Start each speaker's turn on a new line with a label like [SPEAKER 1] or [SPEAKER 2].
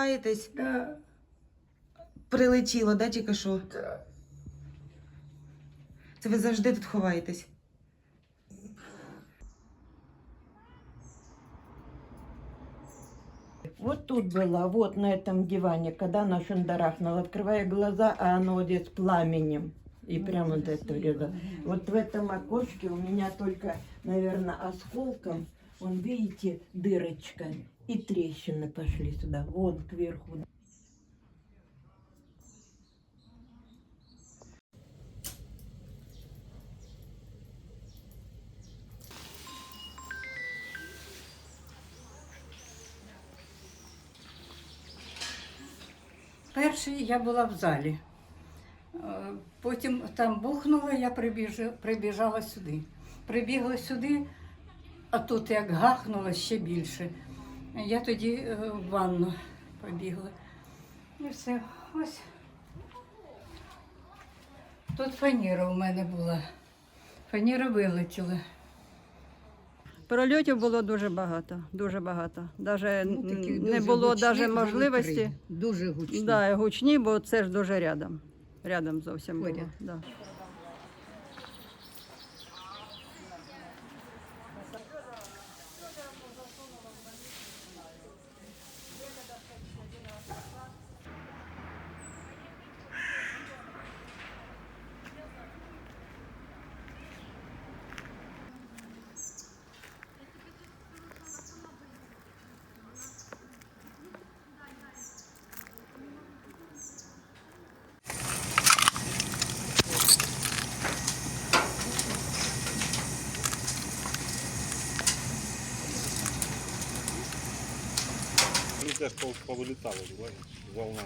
[SPEAKER 1] Ховаєтесь?
[SPEAKER 2] Да,
[SPEAKER 1] Прилетіло, да, тільки що?
[SPEAKER 2] да.
[SPEAKER 1] Це ви завжди тут ховаєтесь?
[SPEAKER 2] Вот тут была, вот на этом диване, когда она шандарахнула. Открываю глаза, а оно вот здесь пламенем. И прямо вот это врезало. Вот в этом окошке у меня только, наверное, осколком, вон, видите, дырочка. И трещины пошли сюда, вон кверху.
[SPEAKER 3] Перший я була в залі. Е, Потім там бухнуло, я прибіжа- прибіжала сюди. Прибігла сюди, а тут як гахнуло ще більше. Я тоді е, в ванну побігла. І все. Ось. Тут фаніра у мене була. Фаніра вилетіла.
[SPEAKER 4] Прольотів було дуже багато, дуже багато. Даже
[SPEAKER 3] Ну, такі
[SPEAKER 4] не
[SPEAKER 3] дуже
[SPEAKER 4] було
[SPEAKER 3] гучні
[SPEAKER 4] даже можливості.
[SPEAKER 3] три. Дуже гучні.
[SPEAKER 4] Да, гучні, бо це ж дуже рядом. Рядом зовсім було. Да.
[SPEAKER 5] Вони теж повилітало, волна.